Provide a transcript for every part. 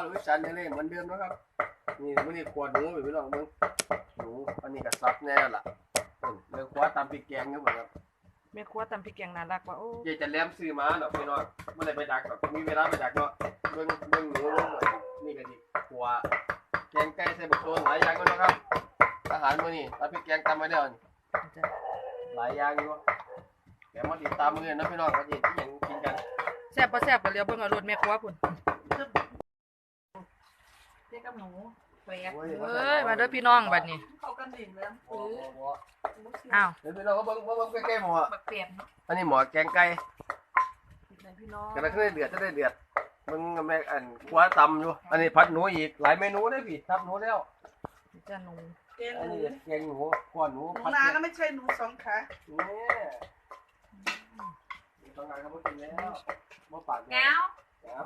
หรือวิชันเนี่ยเลยเหมือนเดิมนะครับ นี่วันนี้ขวดหนูอยู่พี่น้องมึงหนูอันนี้ก็ซับแน่ล่ะอืมเลยคว้าตามปีกแกงเนี่ยหมดครับแม่ครัวตำพริกแกงน่ารักว่ะโอ้เจ๊จะแลมซื้อมาเนาะพี่น้องไม่ได้ไปดักหรอกมีเวลาไปดักเนาะเบิ่งเบิ่งหนูนี่ก็ดีขวาแกงไก่ใส่บักโซนหลายอย่างก็นะครับอาหารมื้อนี้ตามปีกแกงตำมาแล้วนี่จ้ะหลายอย่างอยู่แกมาติดตามมื้อนี้นะพี่น้องว่าสิที่หยังกินกันแซ่บบ่แซ่บก็เลี้ยวเบิ่งเอารถแม่ครัวพุ่นเรีย กกับหนูแปลกโอ้ยเอ้ยมาเด้อพี่น้องบัดนี้เข้ากันดิ่งแล้วโอ้โหอ้าวเดี๋ยวพี่น้องก็เบิ่งเบิ่งเบิ่งใกล้ๆหมอบักเปลี่ยนเนาะอันนี้หมอแกงไก่พี่น้องกำลังได้เดือดจะได้เดือดมึงแม่อันคว้าตำอยู่ อันนี้ผัดหนูอีกหลายเมนูได้พี่ทับหนูแล้วจ้าหนูเกงอันหนูนี้แกงหนูก้อนหนูหนูผัดนาเผ็ดก็ไม่ใช่หนูสองขาเนี่ยต้องงานเขาไม่กินแล้วมาปากแก้วแล้ว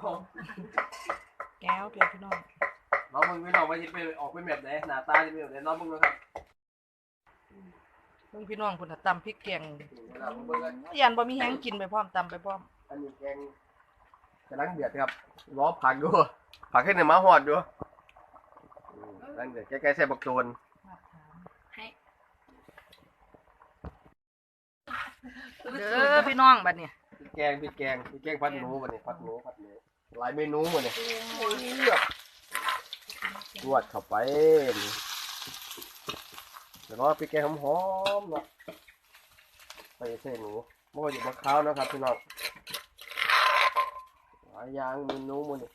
แก้วเพียพี่น้อง น้องมึงไม่น้องว่าจะไปออกเป็นแบบไหนหน้าตาจะเป็นแบบไหนน้องมึงนะครับเบิ่งพี่น้องพุ่นน่ะตำพริกแกงเวลาผมเบิ่งกันยันบ่มีแฮงกินไปพร้อมตำไปพร้อมอันนี้แกงกำลังเดือดครับล้อผักดูผักให้ในหมาหอดดูอืมกำลังเดือดใกล้ๆใส่บักโจนให้เด้อพี่น้องบัดนี้พริกแกงพริกแกงพริกแกงผัดหนูวันนี้ผัดหนูผัดหนูหลายเมนูวันนี้เลือก นวดเข้าไปนี่เดี๋ยวรอพริกแกงหอมๆเนาะไปใส่หนูมันก็อยู่บนข้าวนะครับพี่น้องหลายอย่างเมนูมันนี่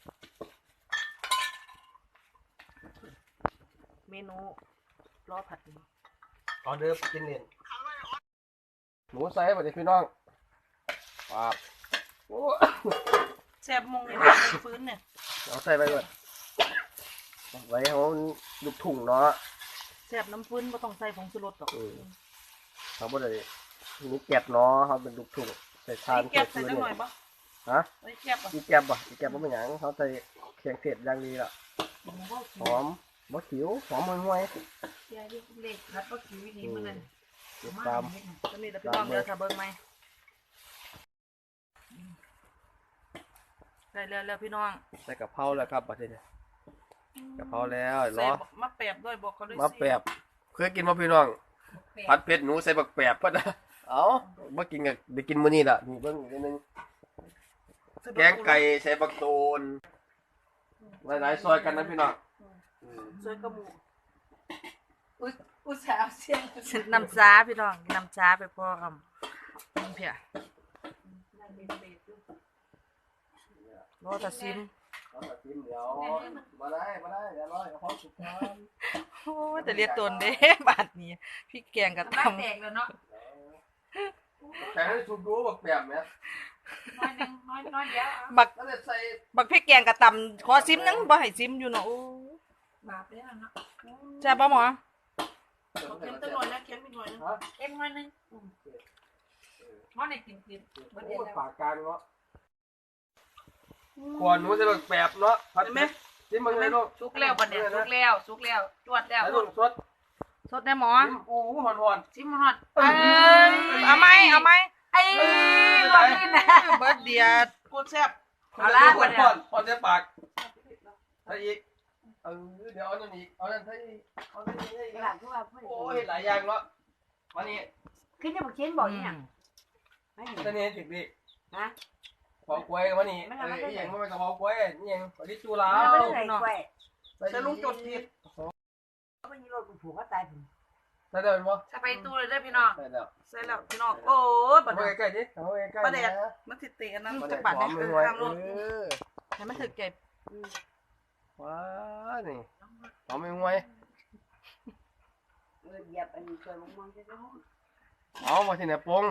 เมนูรอผัดหนูออเดิร์ฟกินเล่นหนูใส่ไปเลยพี่น้องปาบโอ้แซ่บมงเลยฟื้นเนี่ยเอาใส่ไปก่อน ไว้ให้มันลูกถุงเนาะ แซ่บน้ำฟื้นบ่ต้องใส่ผงชูรสดอกเออเขาบ่ได้มีแก็บเนาะเขาเป็นลูกถุงใส่ทานแก้ใส่บใส่ฟืนจังหน่อยเนี่ยปะฮะไว้แก้บปะอีแก็บบ่อีแก็บบ่เป็นหยังเขาใส่เคียงเทศอย่างดีละหอมบ่ขิวหอมห่วยยายเล็กรัดปะคิววิธีมันเลยๆติดตามตอนนี้เด้อพี่น้องเด้อถ้าเบิ่งไหมได้แล้วแล้วพี่น้องใส่กะเพราแล้วครับบัดนี้ กะเพราแล้วรใส่อมาแปบด้วยบอกเขาด้วยมาแปบเคยกินบ่พี่น้อง ผัดเผ็ดหนูใส่บักแปบเพิ่นน่ะเอ้าบ่กินก็ได้กินมื้อนี้ล่ะนี่เบิ่งอีกนิดนึงแกงไก่ใส่บักโตนหลายๆซอยกันนะพี่น้องอืมซอยกระหมูอุตส่าห์เสียงน้ำจ้าพี่น้องน้ำจ้าไปพร้อมเพียรอแต่ซิม เอามาชิมเดี๋ยวมาได้มาได้เดี๋ยวรอให้กะเพราสุกก่อนโอ้ยแต่เรียกตนเด้บาดนี้พี่แกงกระบ้าตำแตกแล้วเนาะแต่ให้สุกดูบักแปบแม่น้อยนึงน้อยน้อยเดียวบักแล้วจะใส่บักพี่แกงกระตำขอซิมนังบ่ให้ซิมอยู่เนาะโอ้ยบาปเลยเนาะใช่ป่ะหมอเค็มตั้งหน่อยนะเค็มอีกหน่อยนึงฮะเค็มหน่อยนึงเพราะในกินกินโอ้ยปากกลางเนาะ ขวานหนูใส่บักแปบเนาะผัดเห็นไหมเผ็ดชิมมึงเลยลูกสุกแล้วบัดเนี่ยสุกแล้วสุกแล้วจวดแล้วแล้วลูกสดสดได้หมอชิมอู้หอนๆชิมฮอดเอ้ยเอาไหมเอาไหมไอ้ลวกนี่นะเบิดเดียดโคตรแซ่บเอาละพอนพอนพอนใส่ปากใส่อีกเออเดี๋ยวเอานั่นอีกเอานั่นใส่อีกเอานั่นใส่อีกหลังที่ว่าเพื่อนโอ้ยหลายอย่างเนาะวันนี้ขึ้นจะบอกเช่นบอกเนี่ยมไม่เห็นตอนนี้ถึงดินะ พอกล้วยวันนี้เอออีหยังมันก็พอกล้วยนี่หยังวันนี้จูลาไม่วได้ใส่กล้วยใส่ลุงจดผิดเขาไม่มีรถผูกก็ตายผมใส่ได้บ่จะไปตู้เลยได้อพี่น้องใส่แล้วใส่แล้วพี่น้องโอ้ยบัดเอาเนี่ยใกล้ๆดิเอาใกล้ๆประเดี๋ยวนะมันติดเตะอันนั้นมันจะจะปัปัดดเนี่เนี่ยยเอเอออข้างลงให้มันถึกเก็บว้านี่เอาไม่ไหวเออเหยียบอันนี้เคยมองมองจะร้องเอามาที่ไหนปง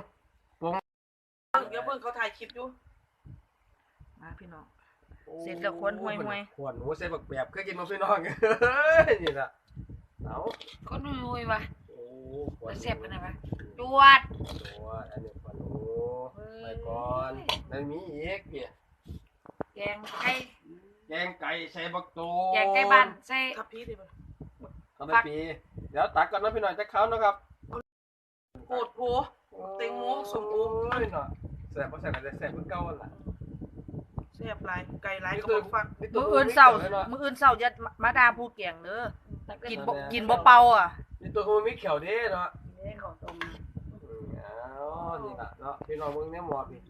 เดี๋ยวเพิ่งเขาถ่ายคลิปอยู่มา พี่น้อง เสร็จแล้วคนห่วยๆขวนหนูใส่บักแบบเคยกินมาพี่น้องเฮ้ยนี่ล่ะเอาก็นุยๆว่ะโอ้ขวนหนูแซ่บกันนะวะจวดตัวอันนี้ขวนหนูไปก่อนนั่นมีอีกพี่แกงไก่แกงไก่ใส่บักโตแกงไก่บ้านใส่ทับพีดิบ่เขาไปปีเดี๋ยวตักก่อนนะพี่หน่อยจะเข้านะครับโกดโพเต็งโมสมโอโอ้ยเนาะแซ่บบ่แซ่บก็จะแซ่บเหมือนเก่าหั่นล่ะแซ่ซ่บหลายไก่หลายนี่ก็ตัวบ่ฟังนี่ตัวมื้ออื่นเช้ามีขียวเลยเนาะมื้ออื่นเช้าอย่ามาด่าผู้แกงเด้อกินบ่กินบ่เป่าอะนี่ตัวมันมีเขียวเด้เนาะเด้เขาต้มอืมเอานี่ล่ะเนาะพี่น้องเบิ่งแน่หมอดนี่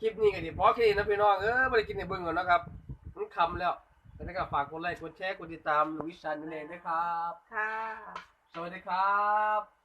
คลิปนี้ก็สิพอแค่นี้นะพี่น้องเออบ่ได้กินในเบิ่งก่อนนะครับมันคำแล้วแล้วก็ฝากกดไลค์กดแชร์กดติดตามวิชันนั่นเองด้วยครับ ค่ะ สวัสดีครับ